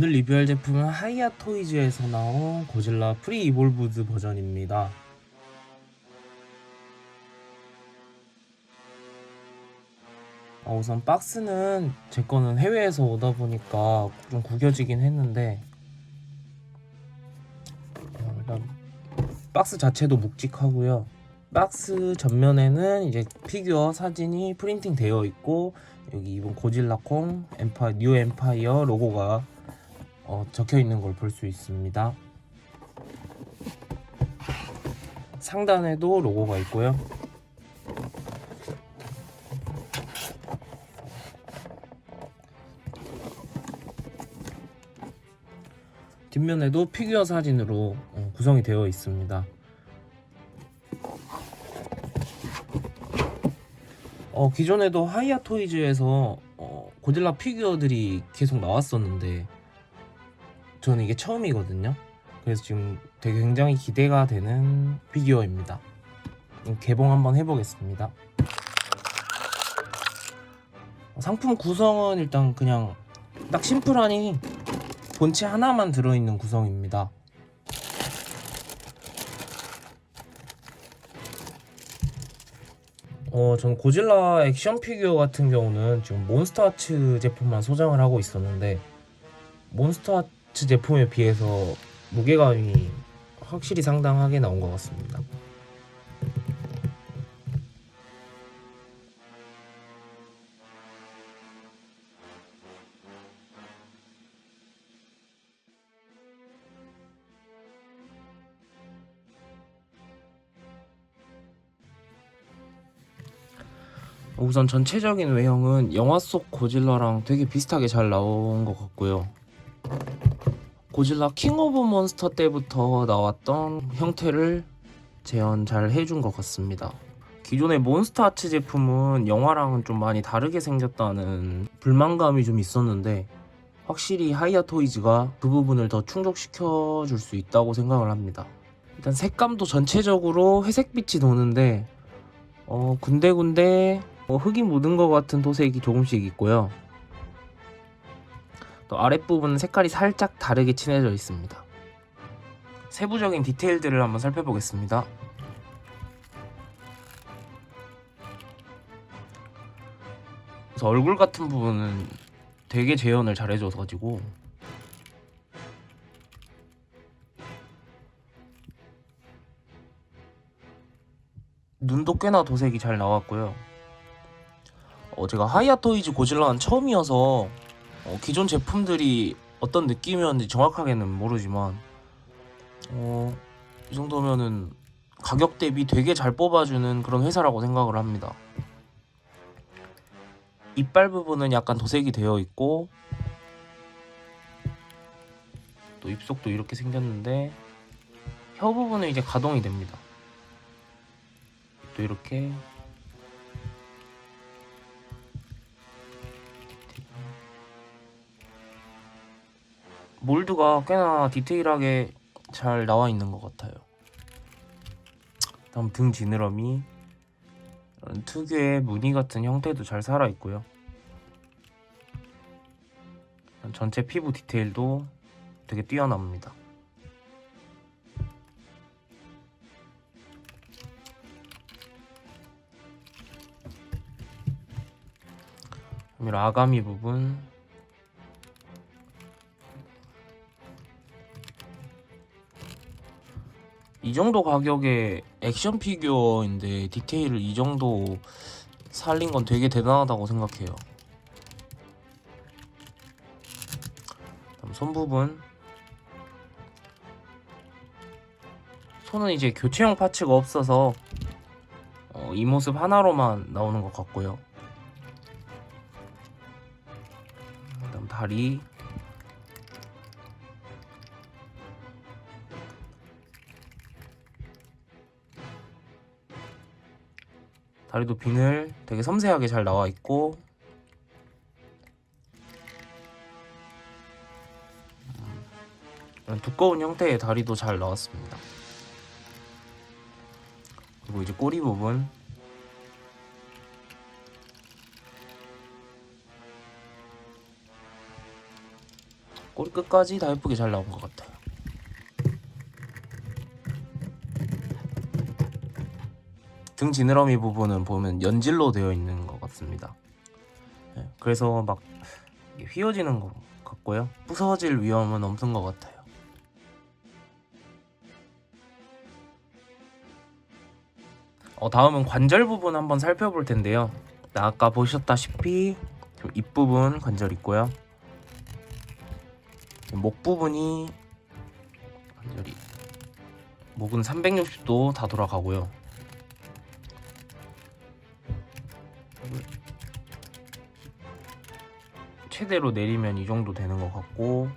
오늘 리뷰할 제품은 하이아 토이즈에서 나온 고질라 프리 이볼브드 버전입니다. 어, 우선 박스는 제 거는 해외에서 오다 보니까 좀 구겨지긴 했는데 어, 일단 박스 자체도 묵직하고요. 박스 전면에는 이제 피규어 사진이 프린팅 되어 있고 여기 이번 고질라 콩 엠파 뉴 엠파이어 로고가 어, 적혀 있는 걸 볼 수 있습니다. 상단에도 로고가 있고요. 뒷면에도 피규어 사진으로 어, 구성이 되어 있습니다. 어, 기존에도 하이아 토이즈에서 어, 고질라 피규어들이 계속 나왔었는데 저는 이게 처음이거든요. 그래서 지금 되게 굉장히 기대가 되는 피규어입니다. 음, 개봉 한번 해보겠습니다. 어, 상품 구성은 일단 그냥 딱 심플하니 본체 하나만 들어있는 구성입니다. 어, 전 고질라 액션 피규어 같은 경우는 지금 몬스터아츠 제품만 소장을 하고 있었는데 몬스터아츠 제품에 비해서 무게감이 확실히 상당하게 나온 것 같습니다. 우선 전체적인 외형은 영화 속 고질라랑 되게 비슷하게 잘 나온 것 같고요. 고질라 킹 오브 몬스터 때부터 나왔던 형태를 재현 잘 해준 것 같습니다. 기존의 몬스터 아츠 제품은 영화랑은 좀 많이 다르게 생겼다는 불만감이 좀 있었는데 확실히 하이아 토이즈가 그 부분을 더 충족시켜 줄 수 있다고 생각을 합니다. 일단 색감도 전체적으로 회색빛이 도는데 어, 군데군데 어, 흙이 묻은 것 같은 도색이 조금씩 있고요. 또 아랫부분 색깔이 살짝 다르게 칠해져 있습니다. 세부적인 디테일들을 한번 살펴보겠습니다. 그래서 얼굴 같은 부분은 되게 재현을 잘 해줘가지고 눈도 꽤나 도색이 잘 나왔고요. 어, 제가 하이아 토이즈 고질라는 처음이어서 어, 기존 제품들이 어떤 느낌이었는지 정확하게는 모르지만 어, 이 정도면은 가격 대비 되게 잘 뽑아주는 그런 회사라고 생각을 합니다. 이빨 부분은 약간 도색이 되어 있고 또 입속도 이렇게 생겼는데 혀 부분은 이제 가동이 됩니다. 또 이렇게 몰드가 꽤나 디테일하게 잘 나와 있는 것 같아요. 다음 등 지느러미 특유의 무늬 같은 형태도 잘 살아 있고요. 전체 피부 디테일도 되게 뛰어납니다. 아가미 부분 이 정도 가격에 액션 피규어인데 디테일을 이 정도 살린 건 되게 대단하다고 생각해요. 손 부분. 손은 이제 교체용 파츠가 없어서 어, 이 모습 하나로만 나오는 것 같고요. 그다음 다리. 다리도 비늘 되게 섬세하게 잘 나와 있고 음, 두꺼운 형태의 다리도 잘 나왔습니다. 그리고 이제 꼬리 부분 꼬리 끝까지 다 예쁘게 잘 나온 것 같아요. 등 지느러미 부분은 보면 연질로 되어 있는 것 같습니다. 네, 그래서 막 휘어지는 것 같고요. 부서질 위험은 없는 것 같아요. 어, 다음은 관절 부분 한번 살펴볼 텐데요. 아까 보셨다시피 좀 입부분 관절 있고요. 목 부분이 관절이 목은 360도 다 돌아가고요. 최대로 내리면 이 정도 되는 것 같고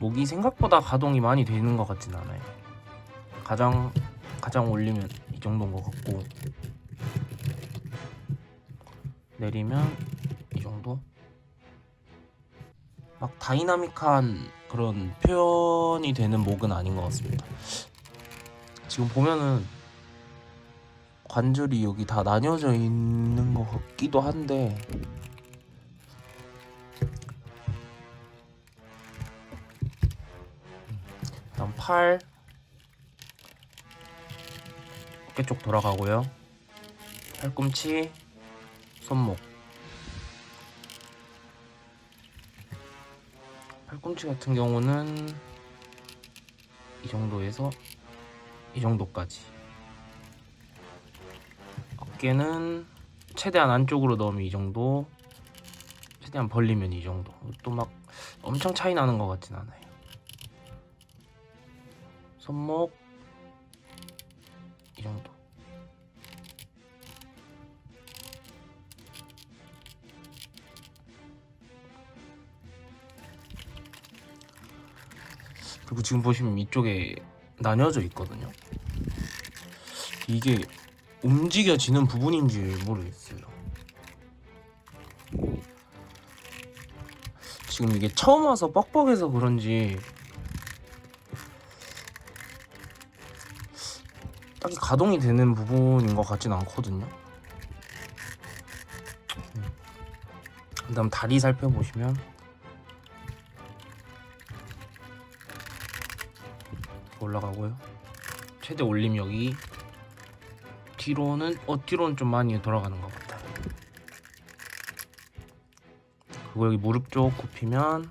목이 생각보다 가동이 많이 되는 것 같진 않아요. 가장 가장 올리면 이 정도인 것 같고 내리면 이 정도. 막 다이나믹한 그런 표현이 되는 목은 아닌 것 같습니다. 지금 보면은 관절이 여기 다 나뉘어져 있는 것 같기도 한데 다음 팔 어깨 쪽 돌아가고요. 팔꿈치, 손목. 팔꿈치 같은 경우는 이 정도에서 이 정도까지. 어깨는 최대한 안쪽으로 넣으면 이 정도. 최대한 벌리면 이 정도. 또 막 엄청 차이 나는 것 같진 않아요. 손목 이 정도. 그리고 지금 보시면 이쪽에 나뉘어져 있거든요. 이게 움직여지는 부분인지 모르겠어요. 지금 이게 처음 와서 뻑뻑해서 그런지 딱히 가동이 되는 부분인 것 같진 않거든요. 음. 그다음 다리 살펴보시면 올라가고요. 최대 올림력이 뒤로는 어 뒤로는 좀 많이 돌아가는 것 같아요. 그리고 여기 무릎 쪽 굽히면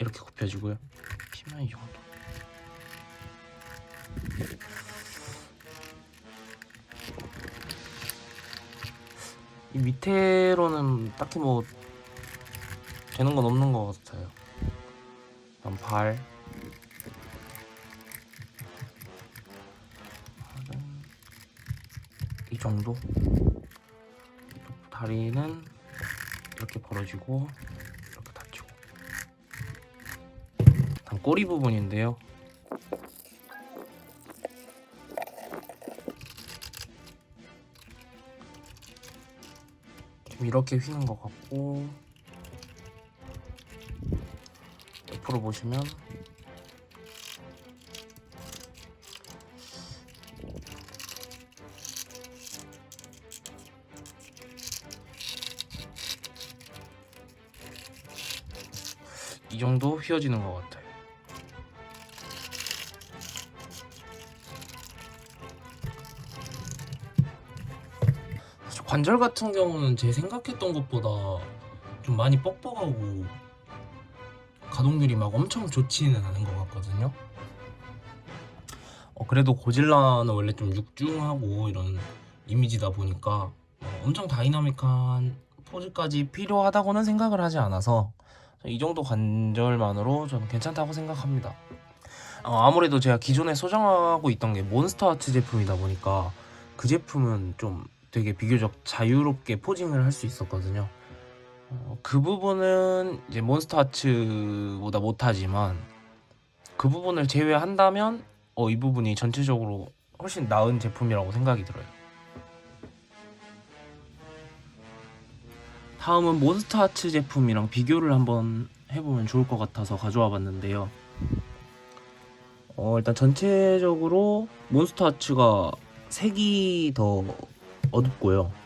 이렇게 굽혀지고요. 피면 이 정도. 이 밑에로는 딱히 뭐 되는 건 없는 것 같아요. 다음 발. 이 정도. 다리는 이렇게 벌어지고 이렇게 닫히고. 다음 꼬리 부분인데요. 좀 이렇게 휘는 것 같고 옆으로 보시면 이 정도 휘어지는 것 같아요. 관절 같은 경우는 제 생각했던 것보다 좀 많이 뻑뻑하고 가동률이 막 엄청 좋지는 않은 것 같거든요. 어, 그래도 고질라는 원래 좀 육중하고 이런 이미지다 보니까 어, 엄청 다이나믹한 포즈까지 필요하다고는 생각을 하지 않아서 이 정도 관절만으로 저는 괜찮다고 생각합니다. 어, 아무래도 제가 기존에 소장하고 있던 게 몬스터 아트 제품이다 보니까 그 제품은 좀 되게 비교적 자유롭게 포징을 할 수 있었거든요. 어, 그 부분은 이제 몬스터 아츠보다 못하지만 그 부분을 제외한다면 어, 이 부분이 전체적으로 훨씬 나은 제품이라고 생각이 들어요. 다음은 몬스터 아츠 제품이랑 비교를 한번 해보면 좋을 것 같아서 가져와 봤는데요. 어, 어, 일단 전체적으로 몬스터 아츠가 색이 더 어둡고요.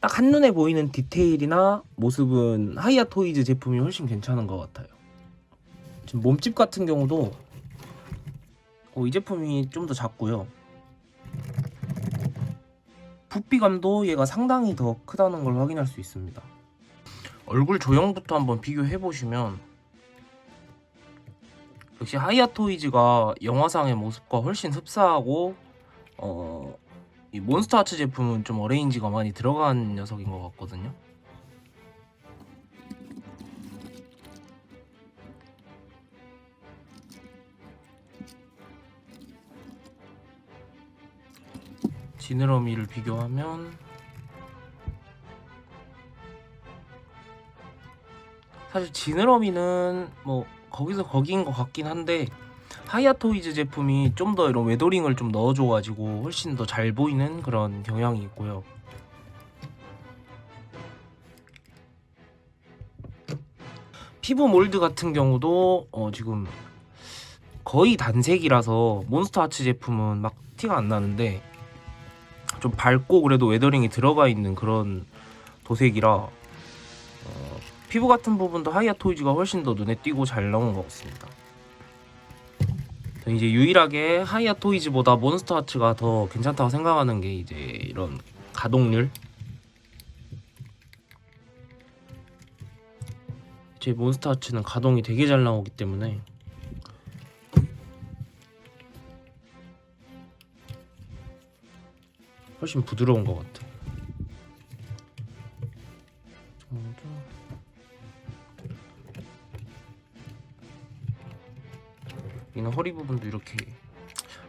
딱 한눈에 보이는 디테일이나 모습은 하이아 토이즈 제품이 훨씬 괜찮은 것 같아요. 지금 몸집 같은 경우도 어, 이 제품이 좀 더 작고요. 부피감도 얘가 상당히 더 크다는 걸 확인할 수 있습니다. 얼굴 조형부터 한번 비교해 보시면 역시 하이아 토이즈가 영화상의 모습과 훨씬 흡사하고 어, 이 몬스터 아츠 제품은 좀 어레인지가 많이 들어간 녀석인 것 같거든요. 지느러미를 비교하면 사실 지느러미는 뭐 거기서 거기인 것 같긴 한데 하이아토이즈 제품이 좀 더 이런 웨더링을 좀 넣어줘가지고 훨씬 더 잘 보이는 그런 경향이 있고요. 피부 몰드 같은 경우도 어 지금 거의 단색이라서 몬스터 아츠 제품은 막 티가 안 나는데 좀 밝고 그래도 웨더링이 들어가 있는 그런 도색이라 어, 피부 같은 부분도 하이아 토이즈가 훨씬 더 눈에 띄고 잘 나온 것 같습니다. 이제 유일하게 하이아 토이즈보다 몬스터 아츠가 더 괜찮다고 생각하는 게 이제 이런 가동률. 제 몬스터 아츠는 가동이 되게 잘 나오기 때문에 훨씬 부드러운 것 같아. 여기는 허리 부분도 이렇게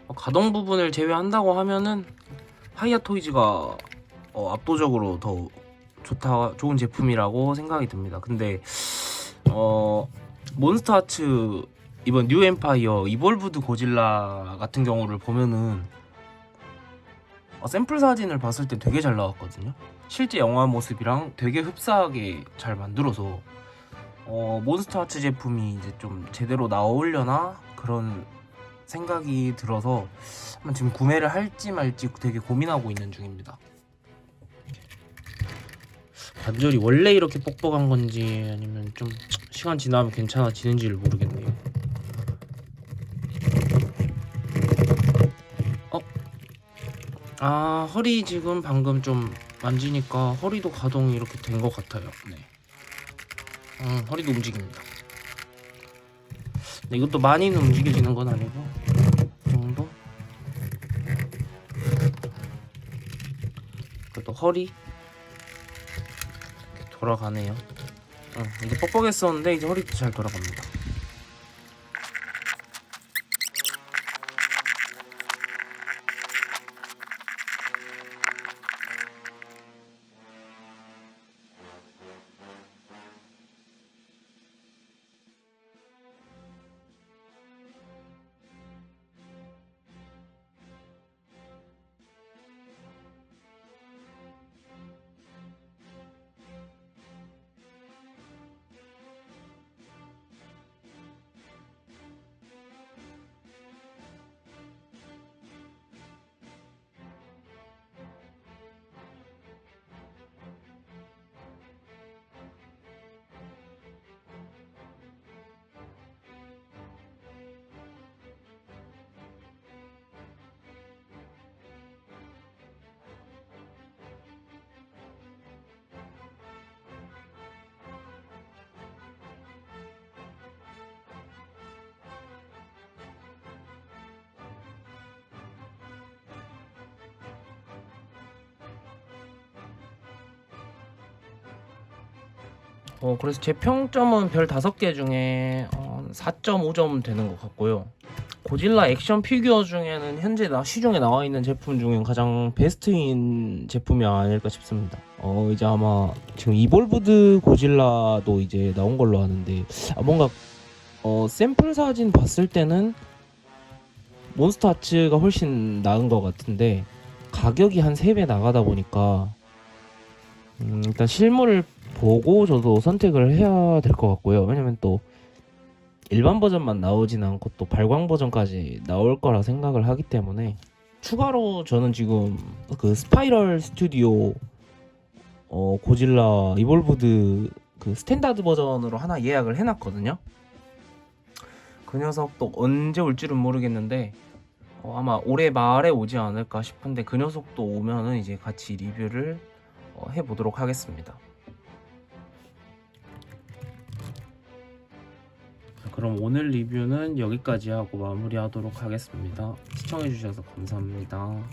어, 가동 부분을 제외한다고 하면은 하이아 토이즈가 어, 압도적으로 더 좋다 좋은 제품이라고 생각이 듭니다. 근데 어 몬스터 아츠 이번 뉴 엠파이어 이볼브드 고질라 같은 경우를 보면은 어, 샘플 사진을 봤을 때 되게 잘 나왔거든요. 실제 영화 모습이랑 되게 흡사하게 잘 만들어서 어, 몬스터 아츠 제품이 이제 좀 제대로 나오려나 그런 생각이 들어서 지금 구매를 할지 말지 되게 고민하고 있는 중입니다. 관절이 원래 이렇게 뻑뻑한 건지 아니면 좀 시간 지나면 괜찮아지는지를 모르겠네요. 어? 아 허리 지금 방금 좀 만지니까 허리도 가동이 이렇게 된 것 같아요. 네. 음, 허리도 움직입니다. 네, 이것도 많이는 움직여지는 건 아니고 이 정도. 그래도 허리 돌아가네요. 어, 이게 뻑뻑했었는데 이제 허리도 잘 돌아갑니다. 어, 그래서 제 평점은 별 5개 중에 어, 4.5점 되는 것 같고요. 고질라 액션 피규어 중에는 현재 나, 시중에 나와 있는 제품 중에 가장 베스트인 제품이 아닐까 싶습니다. 어, 이제 아마 지금 이볼브드 고질라도 이제 나온 걸로 아는데 아, 뭔가 어, 샘플 사진 봤을 때는 몬스터 아츠가 훨씬 나은 것 같은데 가격이 한 3배 나가다 보니까 음, 일단 실물을 보고 저도 선택을 해야 될 것 같고요. 왜냐면 또 일반 버전만 나오진 않고 또 발광 버전까지 나올 거라 생각을 하기 때문에 추가로 저는 지금 그 스파이럴 스튜디오 어 고질라 이볼브드 그 스탠다드 버전으로 하나 예약을 해놨거든요. 그 녀석도 언제 올지는 모르겠는데 어, 아마 올해 말에 오지 않을까 싶은데 그 녀석도 오면은 이제 같이 리뷰를 어, 해보도록 하겠습니다. 그럼 오늘 리뷰는 여기까지 하고 마무리하도록 하겠습니다. 시청해주셔서 감사합니다.